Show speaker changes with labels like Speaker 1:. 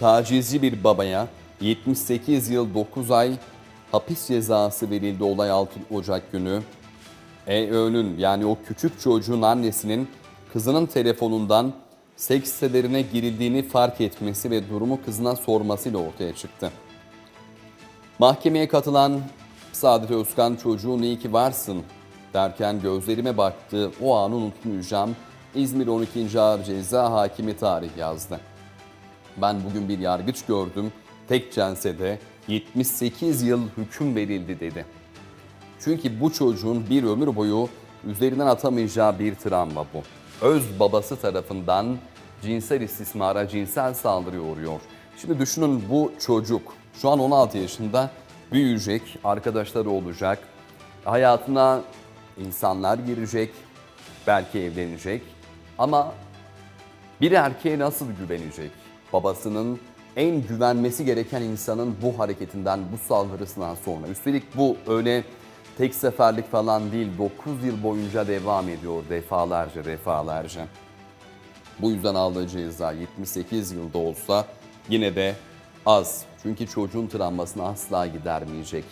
Speaker 1: tacizci bir babaya 78 yıl 9 ay hapis cezası verildi olay 6 Ocak günü. EÖ'nün yani o küçük çocuğun annesinin kızının telefonundan seks sitelerine girildiğini fark etmesi ve durumu kızına sormasıyla ortaya çıktı. Mahkemeye katılan Saadet Özkan çocuğun iyi ki varsın derken gözlerime baktı. O anı unutmayacağım. İzmir 12. Ağır Ceza Hakimi tarih yazdı. Ben bugün bir yargıç gördüm. Tek celsede 78 yıl hüküm verildi dedi. Çünkü bu çocuğun bir ömür boyu üzerinden atamayacağı bir travma bu. Öz babası tarafından cinsel istismara, cinsel saldırıya uğruyor. Şimdi düşünün bu çocuk şu an 16 yaşında büyüyecek, arkadaşları olacak. Hayatına insanlar girecek, belki evlenecek. Ama bir erkeğe nasıl güvenecek? Babasının en güvenmesi gereken insanın bu hareketinden, bu saldırısından sonra. Üstelik bu öyle tek seferlik falan değil, 9 yıl boyunca devam ediyor defalarca defalarca. Bu yüzden aldığı ceza 78 yılda olsa yine de az. Çünkü çocuğun travmasını asla gidermeyecek.